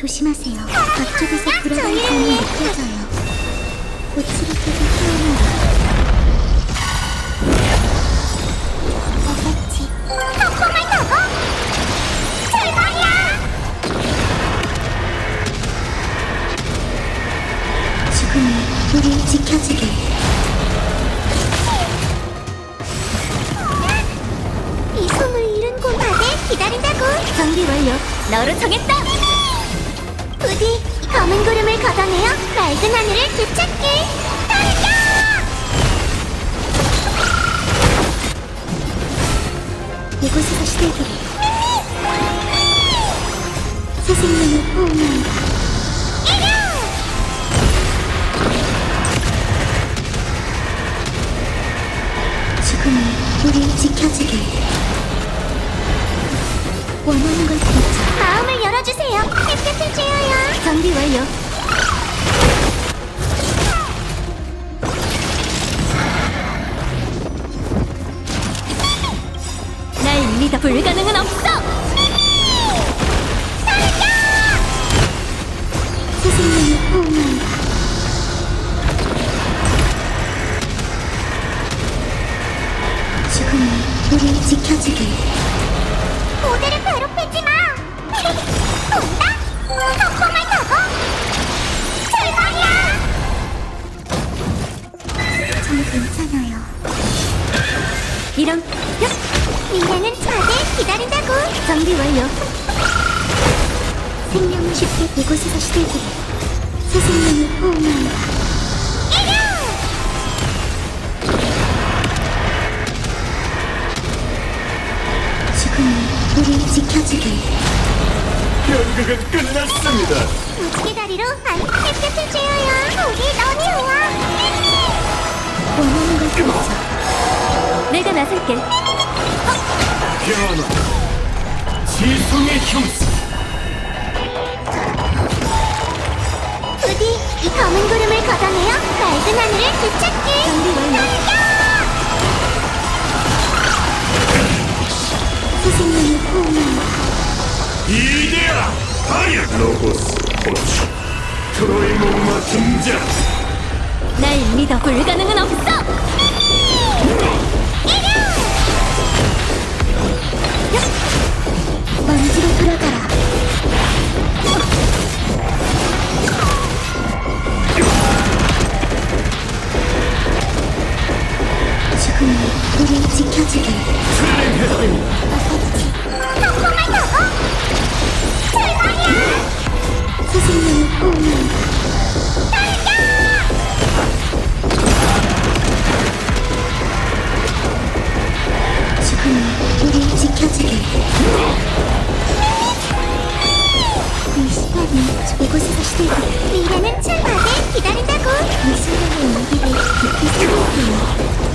조심하세요. 앞쪽에서 불어가는 감이 느껴져요. 폭풍을 타고 출발이야! 죽음이 우리 지켜주길. 이 손을 잃은 곳 다들 기다린다고 정비 완료. 너로 정했다 부디 검은 구름을 걷어내어 맑은 하늘을 되찾게 달려 이곳에서 시대기를. 새 생명을 포옹한다. 죽음이 우리 지켜주길. 원하는 걸 드리자. 마음을 열어주세요 햇볕을 쬐어요 정비 완료. 날 믿어 불가능은 없어. 괜찮아요. 이런 벽 미래는 다들 기다린다고 정비 완료. 생명을 쉽게 이곳에서 시들기를. 새 생명을 포옹한다. 죽음이 우리 지켜주길. 연극은 끝났습니다. 무지개 다리로 안 햇볕을 쬐어요 우리 너무 좋아 원하는 걸 드리자. 내가 나설게. 변화. 지성의 형상. 부디 이 검은 구름을 걷어내어 맑은 하늘을 되찾게 정비 완료. 새 생명을 포옹한다. 이데아 하야 로고스 호출. 트로이 목마 등장. 날 믿어 불가능은 없어. 먼지로 돌아가라. 죽음이 우리 지켜주길. 폭풍을 타고 출발이야 새 생명을 포옹한다. 지켜주길. 이 시간이 이곳에서 시들기를. 미래는 출발을 기다린다고 이 순간의 온기를 깊이 새길게요.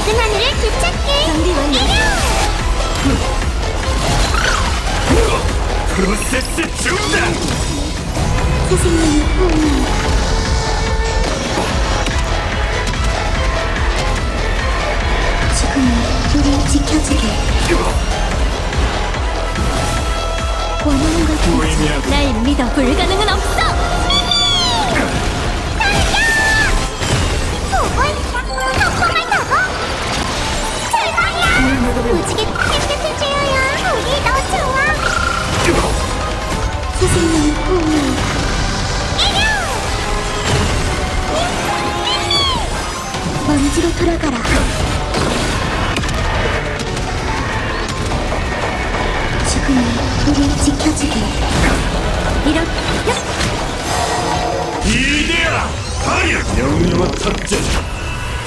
맑은 하늘을 정비 완료. 프로세스 중단. 새 생명을 포옹한다. 죽음이 우리 지켜주길. 원하는. 보이냐고. 날 믿어 불가능 돌아가라. 죽음이 우리 지켜주길. 이런 이데아 하야 명령어 탑재.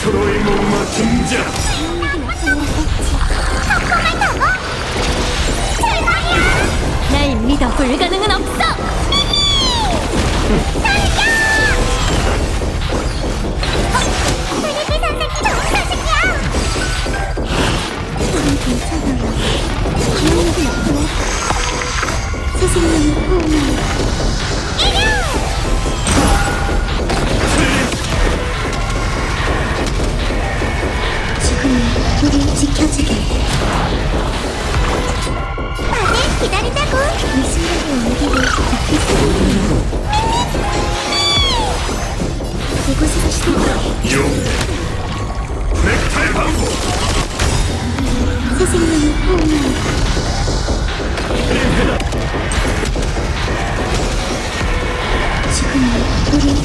트로이 목마 등장. 날 믿어 불가능은 없어.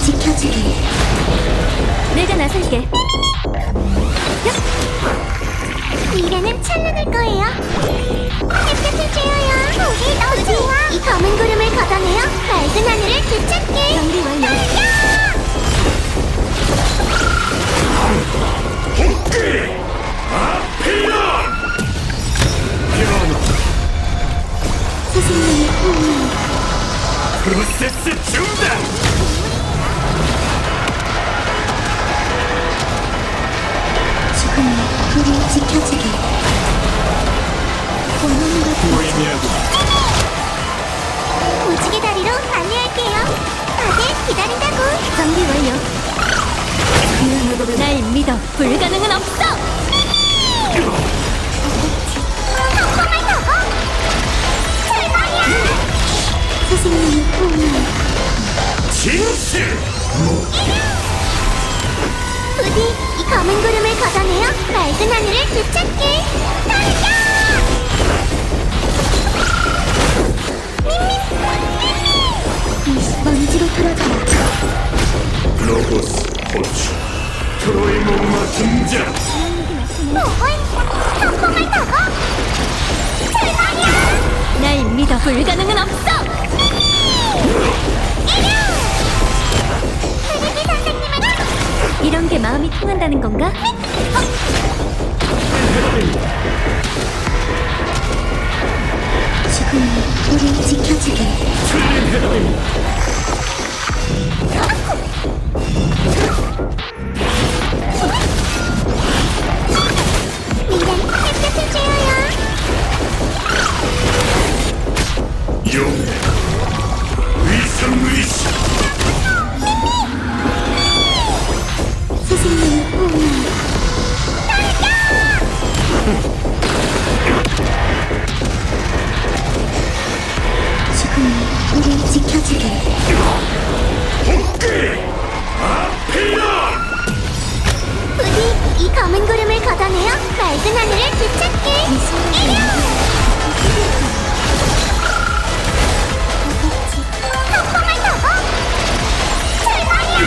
지켜주게. 내가 나설게. 미래는 찬란할 거예요. 햇볕을 쬐어요. 우리 너무 좋아. 이 검은 구름을 걷어내어 맑은 하늘을 되찾게. 완료. 지켜주게. 원하는 걸 무의미하고 무지개 다리로 안내할게요. 다들 기다린다고. 준비 완료. 날 믿어. 불가능은 없어. 진실! 부디 이 검은 구름을 걷어내어 맑은 하늘을 되찾게. 달려! 먼지로 돌아가라. 로고스 호출 트로이 목마 등장! 뭐야? 정말 더고. 출발이야. 날 믿어. 불가능은 없어. 트리비 이런 게 마음이 통한다는 건가? 지금은 우리 지켜주게. 복귀! 아필론! 부디 이 검은 구름을 걷어내어 맑은 하늘을 되찾게. 정말 더고. 출발이야.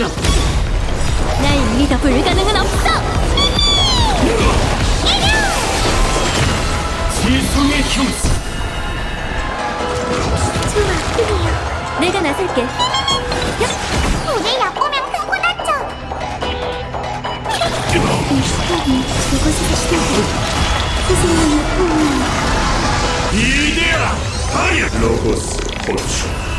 험나 날 믿어. 불가능은 없어. 지성의 형사 좋아, 그래요. 내가 나설게. 오늘 얕보면 흥분하죠. 이 시간이 그곳에서 시작돼. 새 생명을 포옹한다. 이데아 파이어 로고스 호출